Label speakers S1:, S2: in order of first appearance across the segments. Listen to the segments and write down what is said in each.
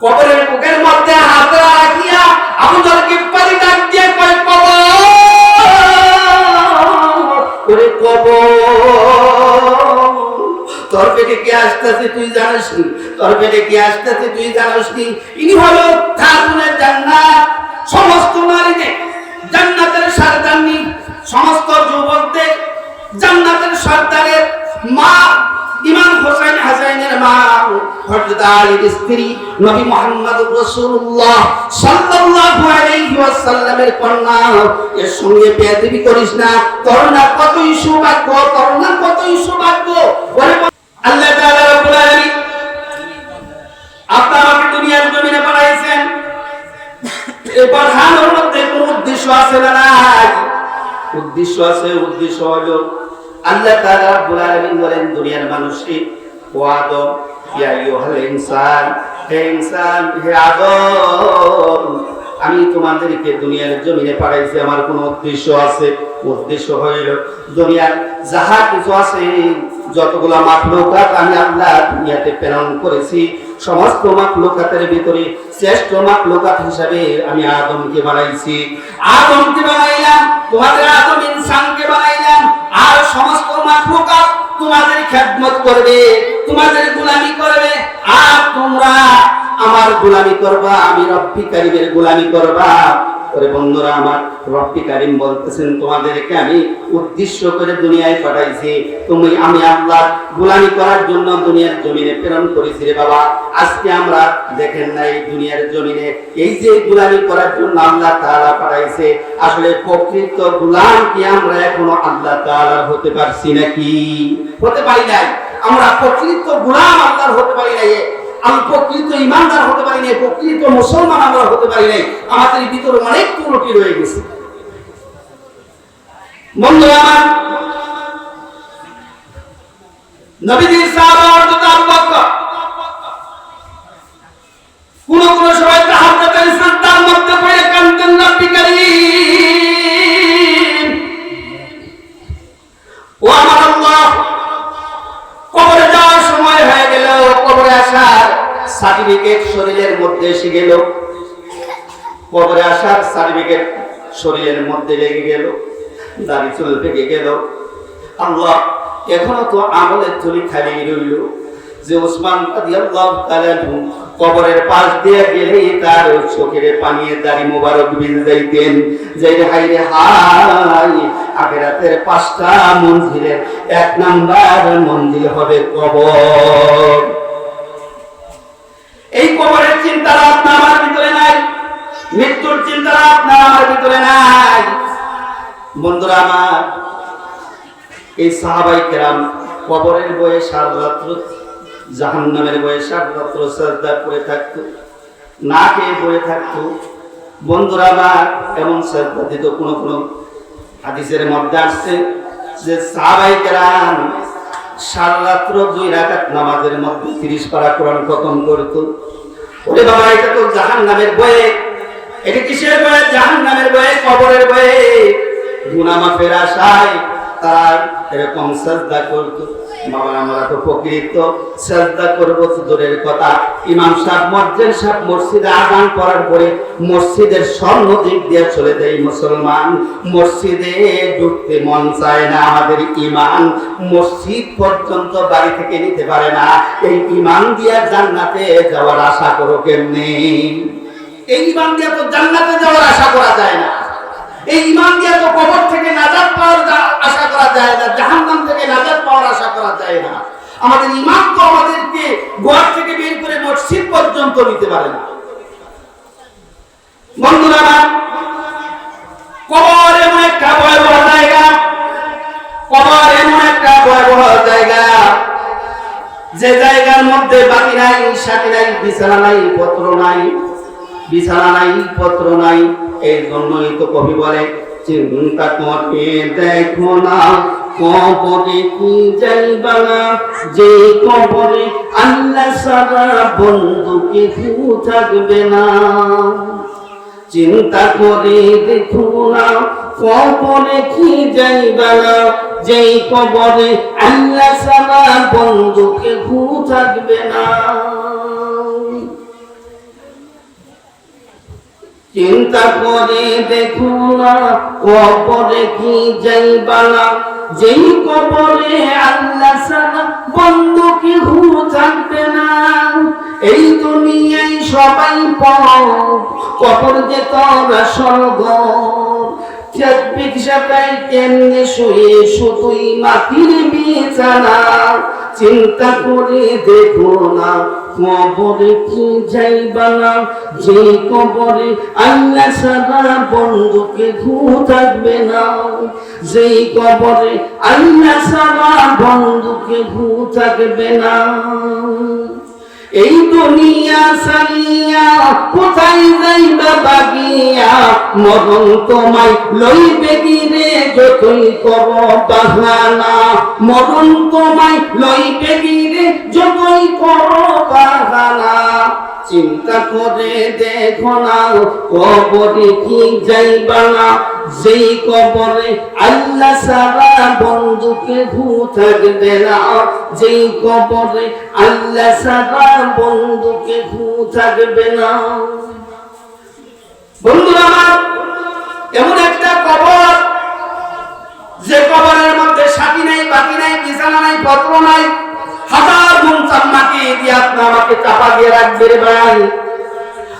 S1: কবরের বুকের মধ্যে হাত রাখিয়া আবু দর গিফারি ডাক দিয়ে কয়, কবর কবর, তোর পেটে কি আসতেছে তুই জানিস নি? তোর পেটে কি আসতেছে তুই জানিস নি? ইনি হলো খাতুনের জান্নাত। সমস্ত নারীদের জান্নাতের সরদারনি, সমস্ত যুবকদের জান্নাতের সর্দারের মা ইমাম মা স্ত্রী, নবী সাল্লাল্লাহু আলাইহি ওয়াসাল্লামের কন্যা। এর সঙ্গে বেয়াদবি করিস না কতই সৌভাগ্য কতই সৌভাগ্য। আল্লাহ তাআলা আলামিন আমাকে দুনিয়ার জমিনে পাঠাইছেন। এই পাঠানোর মধ্যে উদ্দেশ্য আছে না উদ্দেশ্য আছে, উদ্দেশ্য হলো আল্লাহ তাআলা রাব্বুল আলামিন বলেন, দুনিয়ার মানুষকে ও আদম ইয়া আইয়ুহাল ইনসান, হে ইনসান, হে আদম, আমি তোমাদেরকে দুনিয়ার জমিনে পাঠাইছি, আমার কোন উদ্দেশ্য আছে। উদ্দেশ্য হইল দুনিয়ার যাহা কিছু আছে, যতগুলা মাখলুকাত আমি আল্লাহ দুনিয়াতে প্রেরণ করেছি, সমস্ত মাখলুকাতের ভিতরে শ্রেষ্ঠ মাখলুকাত হিসাবে আমি আদমকে বানাইছি। আদমকে বানাইলাম, তোমাদের আদম ইনসানকে সমস্ত তোমাদের খেদমত করবে, তোমাদের গোলামি করবে, আর তোমরা আমার গোলামি করবা, আমি রব্বি কারিমের গোলামি করবা। ওরে বন্ধুরা, আমার রব্বি কারিম বলতেছেন, তোমাদেরকে আমি উদ্দেশ্য করে দুনিয়ায় পাঠাইছি। তুমি, আমি আল্লাহ গোলামি করার জন্য দুনিয়ার জমিনে প্রেরণ করেছি রে বাবা। আজকে আমরা দেখেন না এই দুনিয়ার জমিনে। এই যে গোলামি করার জন্য আল্লাহ তাআলা পাঠাইছে, আসলে প্রকৃত গোলাম কি আমরা এখনও আল্লাহ তাআলার হতে পারছি নাকি? হতে পারি নাই। আমরা প্রকৃত গোলাম আল্লাহর হতে পারি নাই। আমি প্রকৃত ইমানদার হতে পারি নাই, প্রকৃত মুসলমান আমরা হতে পারি নাই। আমাদের ভিতরে অনেক ত্রুটি রয়ে গেছে। বন্ধু আমার, নবীজির সাহাবা সার্টিফিকেট শরীরের মধ্যে লেগে গেল, দাড়ি চুল পেকে গেল। আল্লাহ এখনও তো আমলের থলি খালি রইল যে তাআলা কবরের পাশ দিয়ে গেলে তার চোখের পানিয়ে দাড়ি মোবারক বিল যাইতেন যে হাই রে হাই আখেরাতের পাঁচটা মঞ্জিলের এক নাম্বার মঞ্জিল হবে কবর। মৃত্যুর চিন্তা আপনার আমার ভিতরে নাই। বন্ধুরা আমার, এই সাহাবাই কেরাম কবরের বয়ে সার রাত্র জাহান নামের বয়ে সার রাত্র শ্রদ্ধা করে থাকতো, না খেয়ে বয়ে থাকতো। বন্ধুরা আমার, এমন শ্রদ্ধা দিত কোনো কোনো হাদিসের মধ্যে আসছে যে সাহাবাই কেরাম সারা রাত্র দুই রাকাত নামাজের মধ্যে তিরিশ পারা কোরআন খতম করতো। ওরে বাবা, এটা তো জাহান নামের বয়ে এটা কিসের বয়ে জাহান নামের বয়ে কবরের বয়ে গুনা মাফের আশায় তার এরকম শ্রদ্ধা করতো। বাবা আমরা তো প্রকৃত শ্রদ্ধা করব, তো দূরের কথা। ইমাম সাহেব মসজিদ, সাহেব মসজিদে আজান করার পরে মসজিদের স্বর্ণ দিক দিয়ে চলে যায় মুসলমান। মসজিদে ঢুকতে মন চায় না আমাদের ইমান। মসজিদ পর্যন্ত বাড়ি থেকে নিতে পারে না। এই ইমান দিয়া জান্নাতে যাওয়ার আশা করো কেমনি? এই ইমান দিয়া তো জান্নাতে যাওয়ার আশা করা যায় না। এই ইমান দিয়ে তো কবর থেকে নাজাত পাওয়ার আশা করা যায় না, জাহান্নাম থেকে নাজাত পাওয়ার আশা করা যায় না। আমাদের ইমান তো আমাদেরকে গোয়ার থেকে বের করে মসজিদ পর্যন্ত নিতে পারে না। বন্ধুরা কবর এমন একটা ভয়াবহ জায়গা, কবর এমন একটা ভয়াবহ জায়গা, যে জায়গার মধ্যে বাকি নাই, সাথী নাই, বিছানা নাই, পত্র নাই। বিছানা নাই, পত্র নাই। এই জন্যই তো কবি বলে, চিন্তা করে দেখো না, কবরে কি যাইবা না? যে কবরে আল্লাহ সারা বন্ধু কেউ থাকবে না। চিন্তা করে দেখো না, কবরে কি যাইবা না? যেই কবরে আল্লাহ সারা বন্ধু কেউ থাকবে না। চিন্তা করে দেখো না, কবরে কি যাইবা না যেই কবরে আল্লাহ সারা বন্ধ কেউ থাকবে না। এই দুনিয়ায় সবাই পাও কবর যে তোরা স্বর্গ চাকবিক সাপাই কেমনে শুয়ে, শুধুই মাটির বিছানা। চিন্তা করে দেখো না, কবরে কি যাইবা না? যে কবরে আল্লাহ সারা বন্ধুকে ঘু থাকবে না। যেই কবরে আল্লাহ সারা বন্ধুকে ঘু থাকবে না। এই দুনিয়া সারিয়া কোথায় যাইবা বাগিয়া? মরণ তোমায় লইবে গিরে যতই কর বাহানা, মরণ তোমায় গিরে যতই কর বাহানা। চিন্তা করে দেখো না, কবরে কি যাইবা না যেই কবরে আল্লাহ সারা বন্ধুকে ঘু থাকবে না, যেই কবরে আল্লাহ সারা বন্ধুকে ঘু থাকবে না। বন্ধুরা এমন একটা কবর যে কবরের মধ্যে সাথী নাই, বাকি নাই, বিছানা নাই, পত্র নাই, হাজার মন চাম্মাকে দিয়ে আপনি আমাকে চাপা দিয়ে রাখবে রে ভাই।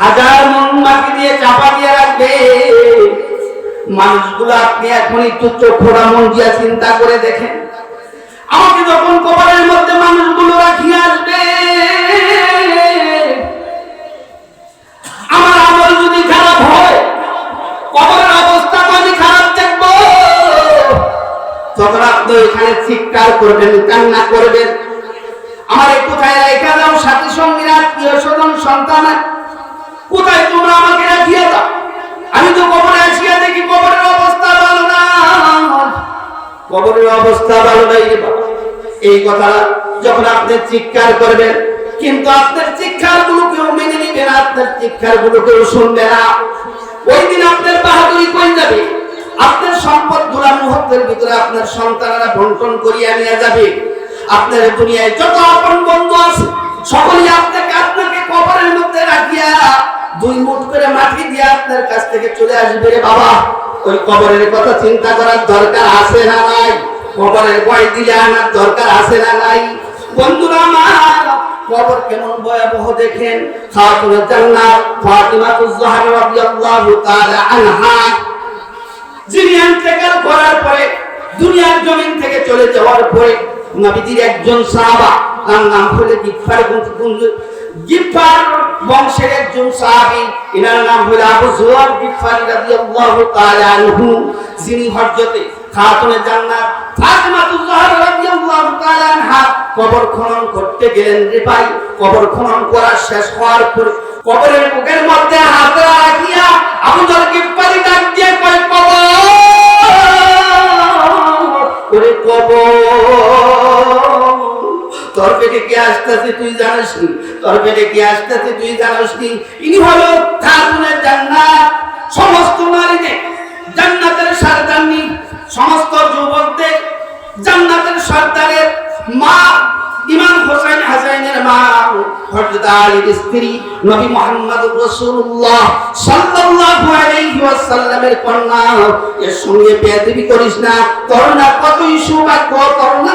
S1: হাজার মন মাটি দিয়ে চাপা দিয়ে রাখবে মানুষগুলো আপনি এখন একটু চোখরা মন দিয়া চিন্তা করে দেখেন। আমাকে যখন কবরের মধ্যে মানুষগুলো রাখিয়ে আসবে, আমার আমল যদি খারাপ হয়, কবরের এখানে চিৎকার করবেন, কান্না করবেন। আমার কোথায় রেখা দাও, সাথী সঙ্গীরা আত্মীয় স্বজন সন্তান কোথায় তোমরা আমাকে রাখিয়ে দাও? আমি তো কবরে আসিয়া দেখি কবরের অবস্থা ভালো না। কবরের অবস্থা ভালো নাই এই কথা যখন আপনি চিৎকার করবেন, কিন্তু আপনার চিৎকারগুলো কেউ মেনে নিবে না, আপনার চিৎকারগুলো কেউ শুনবে না। ওই দিন আপনার বাহাদুরি কই যাবে? আপনার সম্পদগুলা মুহূর্তের ভিতরে আপনার সন্তানেরা বন্টন করিয়া নিয়ে যাবে। আপনার দুনিয়ায় যত আপন বন্ধু আছে, সকলেই আপনাকে আপনাকে কবরের মধ্যে রাখিয়া দুই মুঠ করে মাটি দিয়ে আপনার কাছ থেকে চলে আসবে রে বাবা। ওই কবরের কথা চিন্তা করার দরকার আছে না নাই? কবরের ভয় দিলে আনার দরকার আছে না নাই? বন্ধুরা আমার, কবর কেমন ভয়াবহ দেখেন? খাতুনের জান্নাত ফাতিমাতুজ জাহরা রাদিয়াল্লাহু তাআলা আনহা। যিনি ইন্তেকাল করার পরে দুনিয়ার জমিন থেকে চলে যাওয়ার পরে নবীজির একজন সাহাবা, তার নাম হলো গিফার গিফার বংশের একজন সাহাবী, এনার নাম হলো আবু যুয়ার গিফারি রাদিয়াল্লাহু তাআলা আনহু, যিনি হযরতে খাতুনে জান্নাত ফাতিমাতুজ জাহরা রাদিয়াল্লাহু তাআলা আনহা কবর খনন করতে গেলেন রে ভাই। কবর খনন করা শেষ হওয়ার পরে কবরের মুখের মধ্যে হাত রাখিয়া আবু যর গিফারি ডাক দিয়ে কয় কবর। কব তোর পেটে কি আসতেছে তুই জানিস নি? তোর পেটে কি আসতেছে তুই জানিস নি? ইনি হল থাকুনের জান্নাত। সমস্ত নারীদের জান্নাতের সারদানি সমস্ত যুবকদের জান্নাতের সর্দারের মা ইমাম হোসেন হাসাইনের মা হযরত আলীর স্ত্রী নবী মুহাম্মদ রাসূলুল্লাহ সাল্লাল্লাহু আলাইহি ওয়াসাল্লামের কন্যা, এর সঙ্গে করিস না করোনা কত কতই সৌভাগ্য, তোর না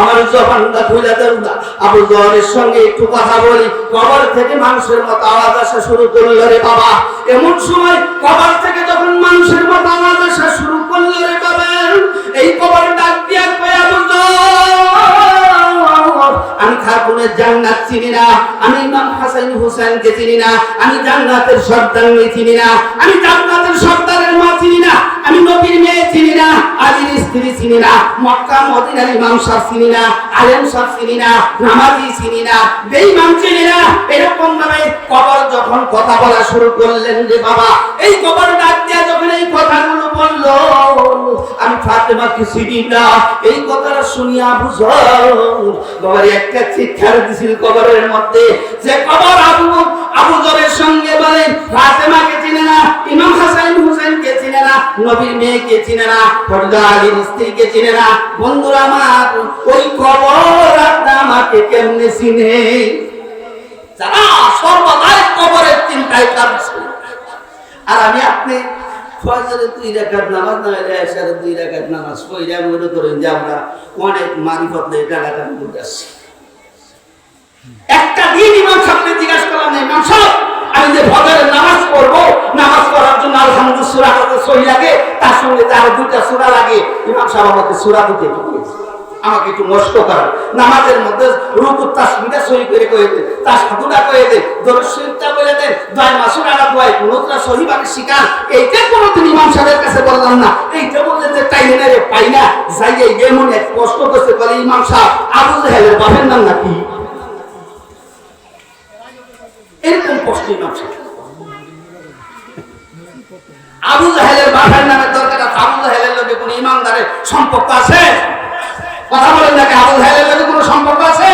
S1: আমার জবানটা খুলে দেন না। আবু জহরের সঙ্গে একটু কথা বলি। কবর থেকে মানুষের মতো আওয়াজ আসা শুরু করল রে বাবা। এমন সময় কবর থেকে যখন মানুষের মতো আওয়াজ আসা শুরু করল রে বাবা, এই কবর ডাক দিয়া কয়, আবু আমি খাতুনের জান্নাত চিনি না, আমি ইমাম হাসান হুসেনকে চিনি না, আমি জান্নাতের সর্দারকে চিনি না, আমি জান্নাতের সর্দারের মা চিনি না, আমি নবীর আলীর স্ত্রী চিনি না, মক্কা মদিনার ইমাম সাহেব চিনি না, আলেম সাহেব চিনি না, নামাজি চিনি না, বেঈমান চিনি না। এরকম ভাবে কবর যখন কথা বলা শুরু করলেন রে বাবা, এই কবর ডাক যখন এই কথাগুলো বলল, আমি ফাতেমাকে চিনি না, এই কথাটা শুনিয়া জর বাবার একটা চিৎকার দিছিল কবরের মধ্যে, যে কবর আবু আবু জরের সঙ্গে বলে, ফাতেমাকে চিনে না, ইমাম হাসান হুসেনকে নবীর মেয়েকে চিনে না আলীর স্ত্রীকে চিনে না। বন্ধুরা আমার, ওই কবর আমাকে কেমনে চিনে? যারা সর্বদাই কবরের চিন্তায় কাঁদছে আর আমি আপনি দুই রাকাত নামাজ না দুই নামাজ মনে করেন যে আমরা অনেক মারিফত নিয়ে টাকাটান করতেছি একটা দিন ইমাম সাহেবকে জিজ্ঞাসা করলাম না ইমাম সাহেব আমি যে ফজরের নামাজ পড়ব নামাজ পড়ার জন্য আলহামদুলিল্লাহ সূরা সহি লাগে, তার সঙ্গে দুইটা সূরা লাগে। ইমাম সাহেব আমাকে সূরা দিতে আমাকে একটু নষ্ট করা নামাজের মধ্যে রুকু সহি করে কয়ে দে তার সাধুটা কয়ে দে, দরুদ শরীফটা কয়ে দে দয় মাসুর আলা সহি ভাবে শিকার। এইটা কোনোদিন ইমাম সাহেবের কাছে বললাম না। এইটা যে না রে পাই না কষ্ট করছে, বলে ইমাম সাহেব, আবু জাহেলের বাপের নাম নাকি? এরকম কষ্ট ইমাম সাহেব। আবু জাহেলের বাপের নামের দরকার আছে। আবু জাহেলের লোকে কোনো ইমানদারের সম্পর্ক আছে? কথা বলেন নাকি? আবু জাহেলের লোকে কোনো সম্পর্ক আছে?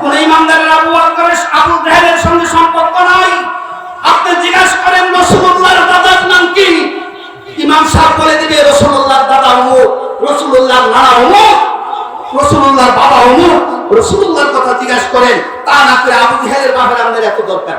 S1: কোন ইমানদারের আবু বকরের আবু জাহেলের সঙ্গে সম্পর্ক নাই? আপনি জিজ্ঞাসা করেন রসুল্লাহর দাদার নাম কি? ইমাম সাহেব বলে দিবে রসুল্লাহর দাদা অমুক রসুল্লাহর নানা অমুক রসুল্লাহর বাবা অমুক রসুল্লাহর কথা জিজ্ঞাসা করেন, তা না করে আবু জাহেলের বাপের আমাদের এত দরকার।